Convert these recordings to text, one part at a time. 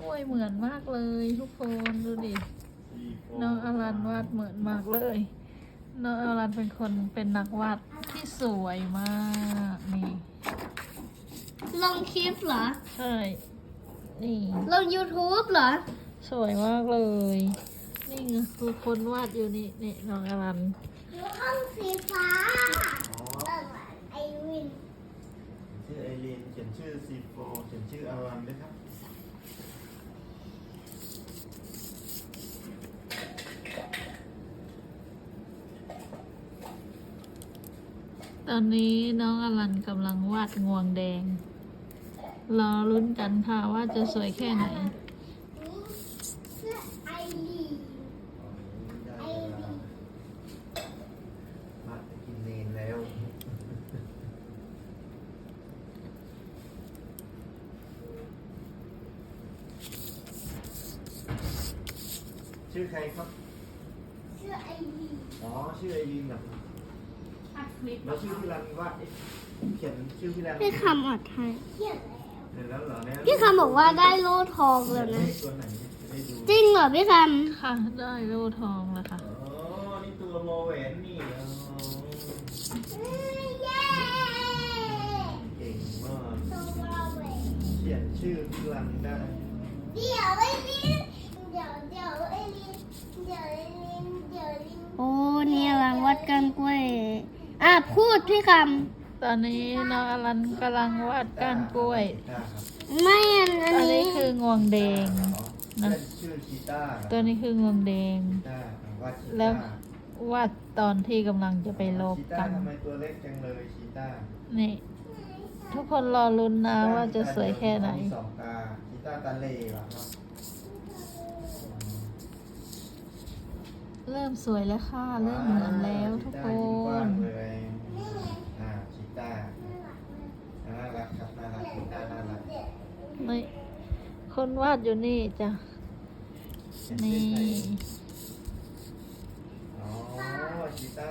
กล้วยเหมือนมากเลยทุกคนดูดิ น้องอลันวาดเหมือนมากเลย น้องอลันเป็นคนเป็นนักวาดที่สวยมากนี่ ลงคลิปเหรอ ใช่ นี่ ลง YouTube เหรอ สวยมากเลย นี่ไงคือคนวาดอยู่นี่นี่น้องอลันห้องสีฟ้าอ๋อเออไอวินชื่อไอรีนเขียนชื่อซีโฟเขียนชื่ออารันด้วยครับ อนนี้น้องอลันกำลังวาดงวงแดง รอลุ้นกันค่ะว่าจะสวยแค่ไหนนี่ชื่อไอรีนได้เวลามากินเนนแล้ว ชื่อใครครับ ชื่อไอรีนอ๋อ ชื่อไอรีนเหรอ แล้วชื่อพี่รันว่าดเอ๊ะเขียนชื่อพี่รันพี่คำอัดให้เขียนแล้วเดี๋ยวแล้วเหรอเนี่ยพี่คำบอกว่าได้โล่ทองเขีแล้ยนวเลนะขตัวไหนจะได้ดูจริงเหรอพี่คค่ะ ได้โล่ทองแล้วค่ะ อ๋อนี่ตัวโมแหวนนี่อ๋อำเย้เก่งมากตัวเราเองเขียนชื่อพี่รันได้ เดี๋ยวไอรี อะพูดพี่คตอนนี้น้องอลันกำลังวาดก้านกล้วยได้ครับำไม่อันอันอันนี้นี้คืองวงแดง นะนะชื่อชีต้าครับตัวนี้คืองวงแดงชีต้าว่าชีแล้วต้าวาดตอนที่กำลังจะไปลบชีต้ากันทำไมตัวเล็กจังเลยชีต้านี่ ทุกคนรอลุ้นนะว่าจะสวยแค่ไหน มีสองตาชีต้าตาเล่เหรอครับ เริ่มสวยแล้วค่ะ เริ่มเหมือนแล้วทุกคชีต้ายิ้มกว้างนเลยอ่าชีต้าน่ารักครับน่ารักชีต้าน่ารักนี่คนวาดอยู่นี่จ้ะเขียนี่ ชื่อใครอ๋อชีต้า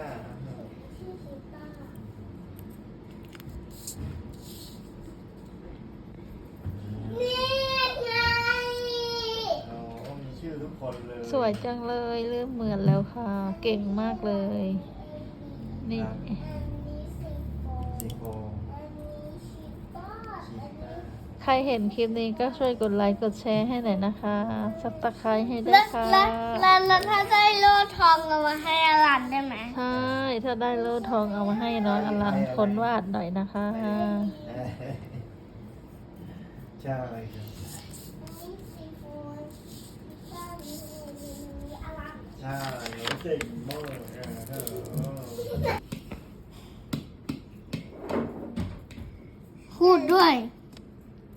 นี่ไง อ๋อมีชื่อทุกคนเลย ส วยจังเลยเริ่มเหมือนแล้วค่ะ เก่งมากเลย นี่สีโฟชีต้าใครเห็นคลิปนี้ก็ช่วยกดไลค์กดแชร์ให้หน่อยนะคะสับตะไคร้ให้ด้วแล้ยวค่ะแล้วแล้วแล้วถ้าได้โล่ทองเอามาให้อารันได้ไหมใช่ถ้าได้โล่ทองเอามาให้น้องอลันคนวาดหน่อยนะคะใช่ครับ ใช่เก่งมากเออพูดด้วย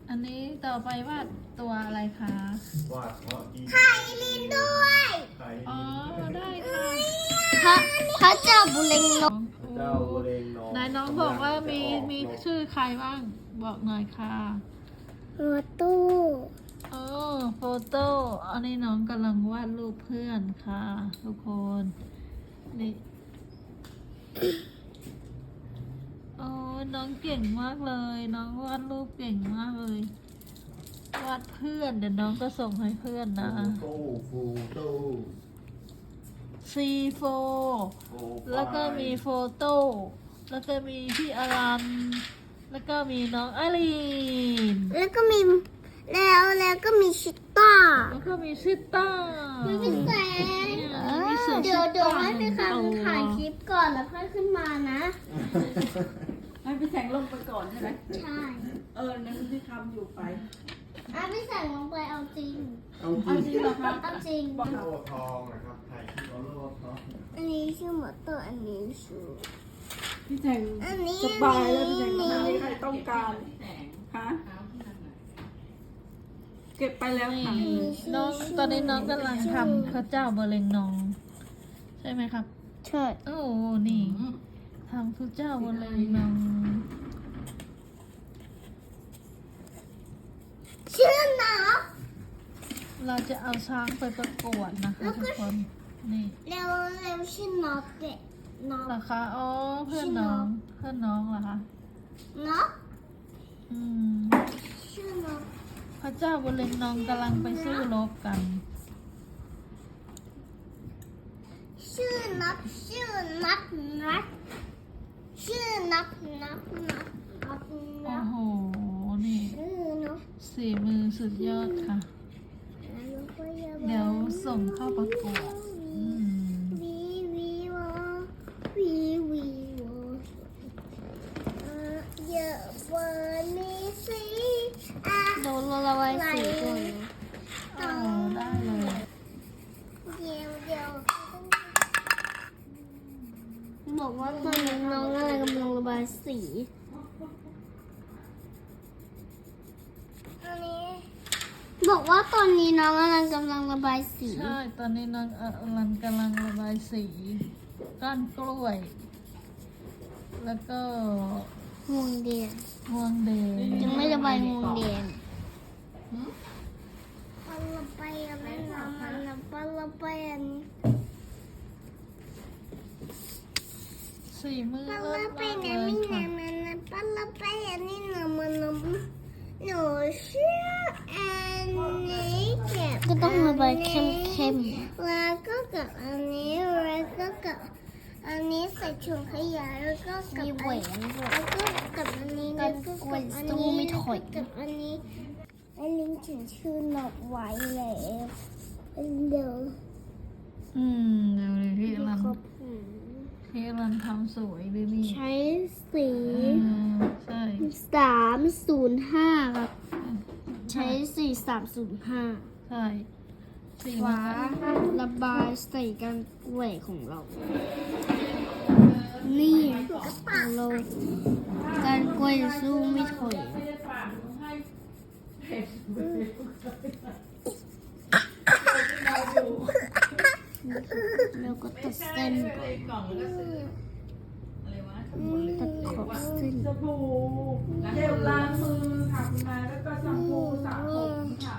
อันนี้ต่อไปวาดตัวอะไรคะ วาดเพราะดีไข่ลินด้วยไข่อ๋อ ได้ค่ะพระพระเจ้าบุเรงนกเจ้าเรงน้องนายน้องบอกว่ามีมีชื่อใครบ้าง บอกหน่อยค่ะ รถตู้ โอ้โฟโต้อันนี้น้องกำลังวาดรูปเพื่อนค่ะ ทุกคน นี่ โอ้น้องเก่งมากเลย น้องวาดรูปเก่งมากเลย วาดเพื่อน เดี๋ยวน้องก็ส่งให้เพื่อนนะฟูฟูโต้ซีโฟแล้วก็มีโฟโต้ แล้วก็มีพี่อารัน แล้วก็มีน้องอรีน แล้วก็มี แล้วแล้วก็มีชิต้าแล้วก็มีซิต้ามีพี่แสงมีเสือเดี๋ยวชิเดี๋ยวต้าให้พี่หนึ่งตัวคำถ่ายคลิปก่อนแล้วค่อยขึ้นมานะให้พี่แสงลงไปก่อนใช่ไหมใช่เออนั่นที่ทำอยู่ไปอะพี่แสงลงไปเอาจริงเอาเอาจริงเหรอคะเอาจริงโล่ทองนะครับไข่ที่เขาโล่ทองอันนี้ชื่อหมอเตอร์อันนี้ชื่อพี่แสงอันนี้สบายแล้วพี่แสงนี่ทำให้ใครต้องการฮะ เก็บไปแล้วค่ะน้องตอนนี้น้องกำลังทำข้าวเจ้าเบอร์เลงนอง ใช่ไหมครับ ใช่โอ้นี่ทำข้าวเจ้าเบอร์เลงนองชื่อหนาวเราจะเอาช้างไปประกวดนะคะทุกคนนี่เร็วเร็วชื่อน็อกเด็กน็อกเหรอคะอ๋อเพื่อนน้องเพื่อนน้องเหรอคะน็อกอืมชื่อน็อก พระเจ้าบนเลงน้องกำลังไปสู้รบกัน ชื่อนับชื่อนับนับชื่อนับนับนับนับ โอ้ นับ โห นี่ ชื่อนับ สีมือสุดยอดค่ะ เดี๋ยวส่งเข้าประกวดอืม วีวีวอวีวีวอเอ่อเยอะกว่ามีสีอะ โดนละระบายสีก่อน โอ้ได้เลย เดี๋ยวเดี๋ยว บอกว่าตอนนี้น้องอะไรกำลังระบายสีอันนี้ บอกว่าตอนนี้น้องอะไรกำลังระบายสีใช่ ตอนนี้น้องอลันกำลังระบายสี ก้านกล้วย แล้วก็ห่วงเดียนม่วงแดงยังไม่ระบายห่วงเดียนปัลละไปอะไรนะมันนะปัลละไปอันนี้ สีมือปัลเลิละศไปมากนะเลมียนะค่ะมันนะปัลละไปอันนี้นะมันนะหนูชื่ออันนี้เก็บก็ต้องระบายเข้มเข้มแล้วก็กับอันนี้แล้วก็กับอันนี้ใส่ถุงขยะแล้วก็ๆกับมีอันแหวนด้วยแล้วก็กับอันนี้กัแล้วนก็กล้วยกับอันสู้นี้ไม่ถอยกับอันนี้ไอ้ลิงถึงชื่อหนอกไว้แล้วเดี๋ยวอืมเดี๋ยวเลยพี่อลัน ครบอืมพี่อลันทำสวยเลยนี่ใช้สีอืมใช่สามศูนย์ห้าครับ ใช้สีสามศูนย์ห้าใช่สีฟ้ามันระบายใส่กันกล้วยของเรา นี่ของเราการกล้วยสู้ไม่ถอย ไม่ได้ฝากหนูให้เผ็ดเราดู แล้วก็ตัดเส้นก่อนกล่องแล้วก็ซื้ออะไรวะตัดขอบเส้นสบู่เจลล้างมือค่ะคุณแม่แล้วก็แชมพูสระผมค่ะ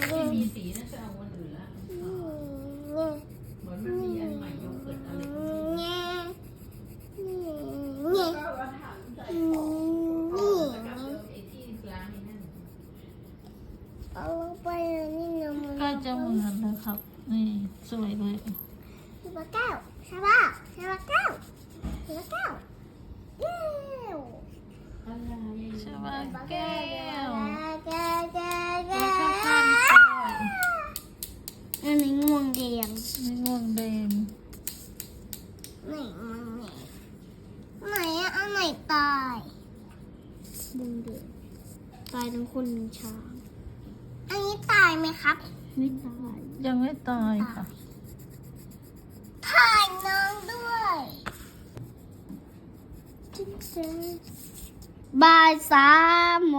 ถ้าไม่มีสีน่าจะเอาวันอื่นละ อืม เหมือนมันมีอันใหม่โยเกิร์ตอะไรก็ไม่รู้ แง่แง่ ก็เอาถังใส่ อืมนี่ กับไอ้ที่ล้างนี่นั่น เอาไปอันนี้นะมัน ใกล้จะเหมือนแล้วครับ นี่สวยเลย ใช่ปะแก้วใช่ปะใช่ปะแก้วใช่ปะแก้วเย้ว อะไร ใช่ไหมแก้ว แก้วแก้วแก้ แล้ว ว ก็ก้านกล้วย อันนี้ง่วงแดง นี่ง่วงแดง ไหนมันไหนไหนอะอันไหน ตายม่วงแดงตายทั้งคนทั้งช้างอันนี้ตายไหมครับไม่ตายยังไม่ตายค่ะ ถ่ายน้องด้วยบ่ายสามโม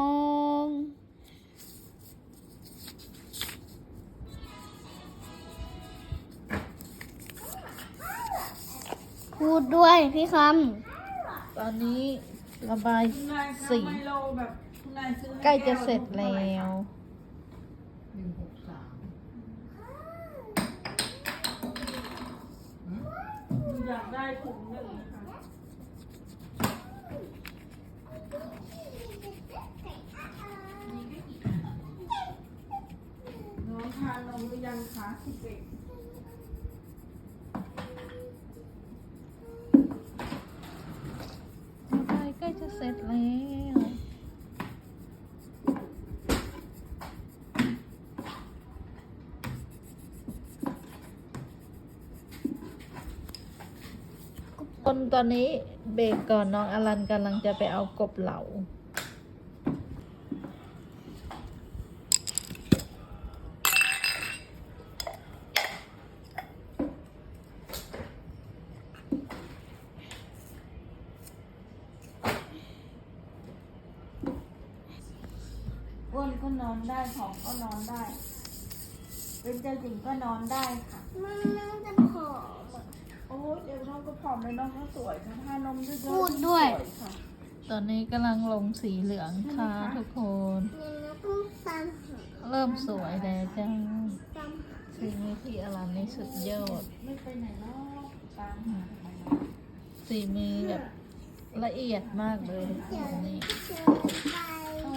งพูดด้วยพี่ค ตอนนี้ระบายคุณนายคะสี ไมโลแบบคุณนายซื้อใกล้จะเสร็จแล้ว หนึ่งหกสามอยากได้ถุงหนึ่งค่ะน้องทานนมหรือยังคะเด็กระ เสร็จแล้วคนตอนนี้เบรกก่อนน้องอลันกำลังจะไปเอากบเหลา อ้วนก็นอนได้ผอมก็นอนได้ เป็นเจ้าหญิง ก็นอนได้ค่ะ มันน่าจะผอมอะโอ้ยเดี๋ยวน้องก็ผอมเลยน้องก็สวยค่ะถ้านมเยอะๆพูดด้วย สค่ะ ตอนนี้กำลังลงสีเหลืองค่ะทุกคน เนี่ยนะต้องตามหาเริ่มสวยแล้วจ้าตามหาสีมือพี่อลันนี่สุดยอด ไม่ไปไหนเนาะตามหาทำไมเนาะสีมือแบบละเอียดมากเลยทุกคนนี่เจอไปโอ้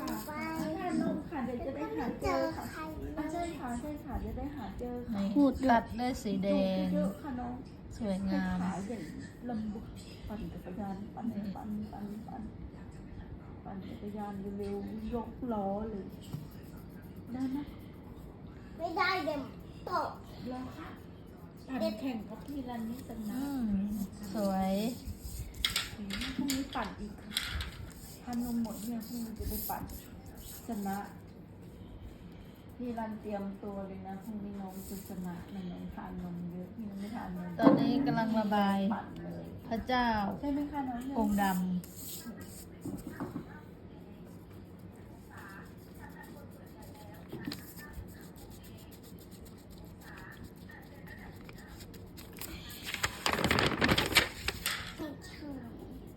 ค่ะไปใช่ค่ะจะได้หาเจอค่ะ นี่พูดด้วยตัดด้วยสีแดง เยอะค่ะน้องสวยงาม ขายอย่างลำบุกปั่นจักรยานปั่นปั่นปั่นปั่นปั่นจักรยานเร็วๆยกล้อเลยได้ไหมไม่ได้เดี๋ยวตกล้อค่ะปั่นแข่งกับพี่รันนี่ตังอืนะมสวยพรุ่งนี้ปั่นอีกค่ะทานนมหมดเนี่ยพรุ่งนี้จะได้ปั่นชนะ พี่รันเตรียมตัวเลยนะพรุ่งนี้น้องจะชนะนะน้องทานนมเยอะพี่ไม่ทานนมตอนนี้กำลังระบาย ปั่นเลยพระเจ้า ใช่ไหมคะน้องเนี่ยองค์ดำ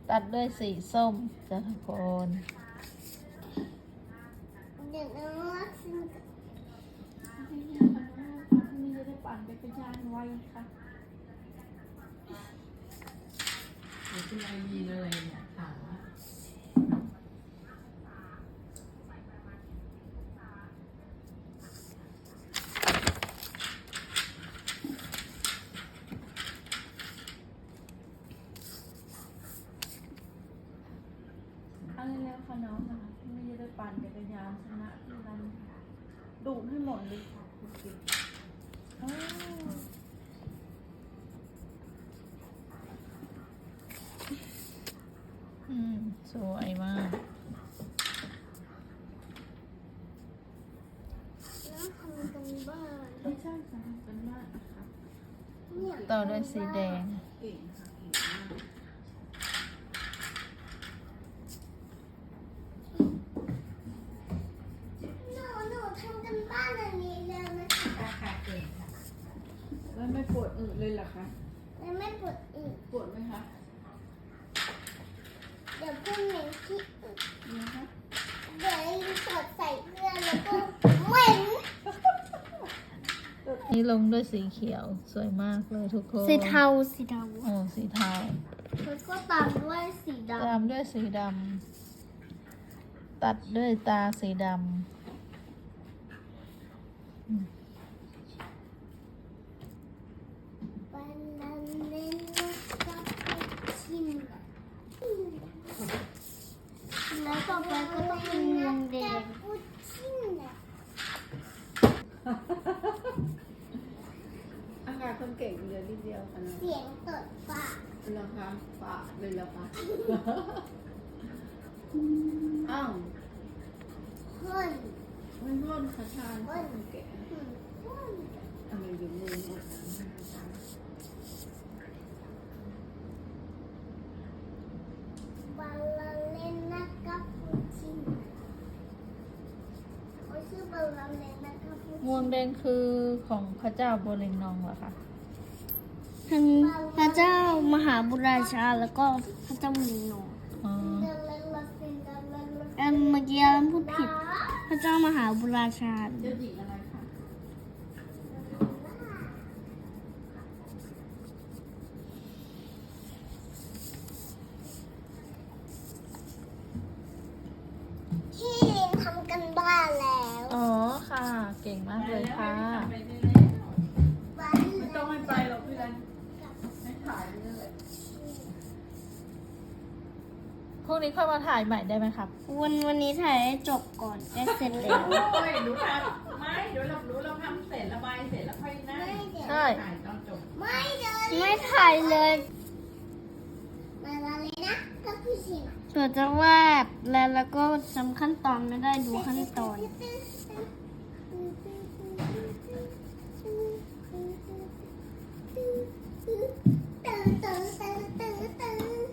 ตัดด้วยสีส้มจ้ะทุกคน เดี๋ยวน้องรักซึ่ง นี่จะได้ปั่นไปเป็นยานไวค่ะ เดี๋ยวคุณไอรีนอะไรเนี่ยถามว่า เอาเร็วๆค่ะ น้องนะคะนี่จะได้ปั่นจักรยานชนะที่รันดุให้หมดเลยค่ะคุณกิ๊กอ้าวอืม สวยมากน้องทำกันบ้านไม่ใช่ค่ะเป็นมากนะคะเนี่ยต่อด้วยสีแดง แล้วไม่ปวดอึเลยเหรอคะแล้วไม่ปวดอึปวดไหมคะเดี๋ยวพรุ่งนี้ที่อึนี่นะคะเดี๋ยวรีสอดใส่เสื้อแล้วก็เหม็นนี่ลงด้วยสีเขียวสวยมากเลยทุกคนสีเทาสีเทาโอ้สีเทาแล้วก็ตามด้วยสีดตามด้วยสีดำตัดด้วยตาสีดบานาเนนคาปูชิโน่ำแล้วต่อไปก็ต้องเป็นวงแด คาง ปูชิโน่ อากาศคนเก่งเหลือนิดเดียวค่ะน้อง เสียงตดปาก เหรอคะปะเลยเหรอคะ อ้าวเฮ้ยไม่ร่นค่ะชาญคนแก่อืมเฮ้ยอะไรอยู่มือหมดนะบาลาเลนาคาปูชิโน่เขาชื่อบาลาเลนาคาปูำม่วงแดงคือของพระเจ้าโบเรงนองเหรอคะ ทั้งพระเจ้า มหาบุราชาแล้วก็พระเจ้ามินโนอ๋อเดลลาซินเดลลาเอ็มเมื่อกี้เอ็มพูดผิด พระเจ้ามหาบุราชาเจ้าหญิงอะไรคะพี่ลินทำกันบ้านแล้ว อ๋อค่ะ เก่งมากเลยค่ะ พรุ่งนี้ค่อยมาถ่ายใหม่ได้ไหมครับ วันวันนี้ถ่ายให้จบก่อนจะเสร็จแล้ว โอ้ยหนูทำไม่เดี๋ยวเราหนูเราทำเสร็จระบายเสร็จแล้วค่อยนั่งไม่เดี๋ยวใช่ ถ่ายตอนจบ ไม่เดี๋ยวไม่ถ่ายเลยมาลาเลนะก็พี่ชิมส่วนจะวาดแล้วแล้วก็จำขั้นตอนไม่ได้ดูขั้นตอนตื่นตื่นตื่นตื่นตื่น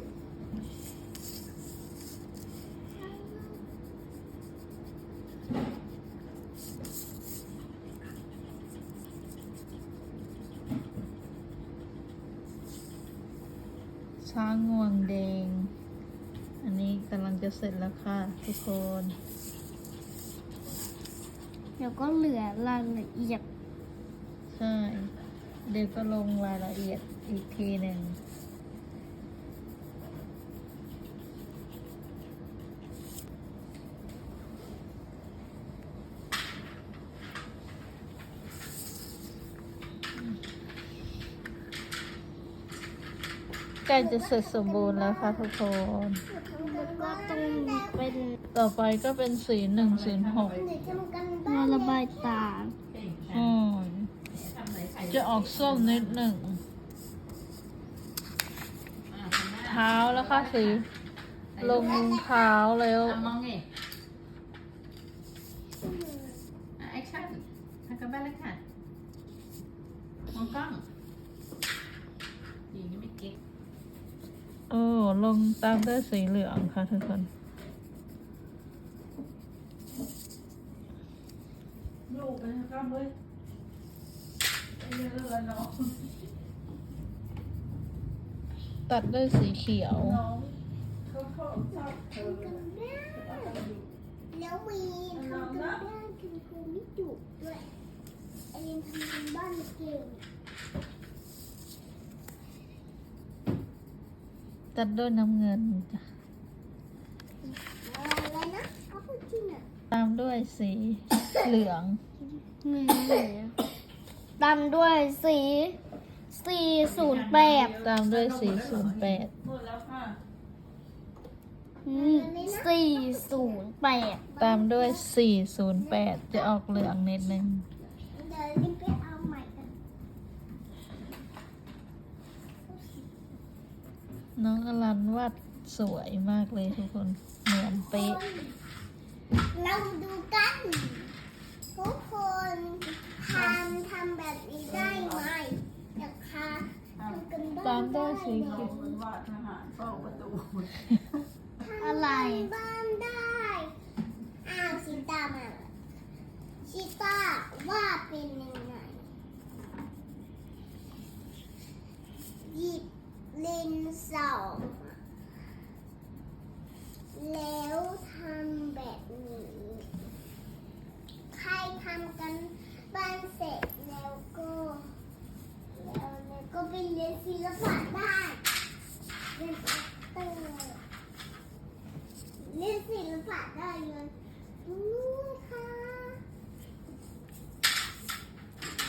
ช้างงวงแดง อันนี้กำลัง จะเสร็จแล้วค่ะทุกคน เดี๋ยวก็เหลือรายละเอียด ใช่ เดี๋ยวก็ลงรายละเอียดอีกทีหนึ่ง ล้จะเสร็จสมบูรณ์แล้วค่ะทุกคนแล้วก็ต้องเป็นต่อไปก็เป็นสีหนึ่งสีหกเดี๋ยวทำกันมาบ้านระบายตาเก่งอืมทำไหนใส่จะออกส้มนิดหนึ่งอ่าทำหน้าเท้าแล้วค่ะสี ลงเท้าแล้วอะมองไงอะแอคชั่นทำกันบ้านเลยค่ะ มองกล้องยิงยังไม่เก๊ก โอ้ลงตามด้วยสีเหลืองค่ะทุกคนลูกไปก็เฮ้ยไอ้เรื่องละน้องตัดด้วยสีเขียว น้องเขาเขาชอบเธอแล้วมีทำกันบ้านคุณครูไม่ดุด้วยไอเรียนทำกันบ้านเก่ง ตัดด้วยน้ำเงินจ้ะอะไรนะเขาพูดจริงอะตามด้วยสีเหลือง ตามด้วยสีสี่ศูนย์แปดตามด้วยสีศูนย์แปดหมดแล้วค่ะสี่ศูนย์แปดตามด้วยสี่ศูนย์แปดจะออกเหลืองนิดนึง เดี๋ยวรีบไปเอาใหม่กัน น้องอลัน วาดสวยมากเลยทุกคน เหมือนเป๊ะ เราดูกัน ทุกคนทำทำแบบนี้ได้ไหมนะคะทำกันบ้านตามด้วยสีเขียวมันว่าทหารเฝ้าประตูอะไร บ้านได้ อ้าวชิตามาชิตาว่าเป็นยังไงหยิบเลนส์สอง แล้วทำแบบนี้ ใครทำกันบ้านเสร็จแล้วก็ แล้วแล้วก็ไปเรียนศิลปะได้เรียนอัตเตอร์เรียนศิลปะได้เลยนี่ค่ะ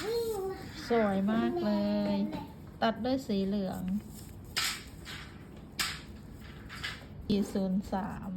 วิ่งสวยมากเลย ตัดด้วยสีเหลือง สี่ศูนย์สาม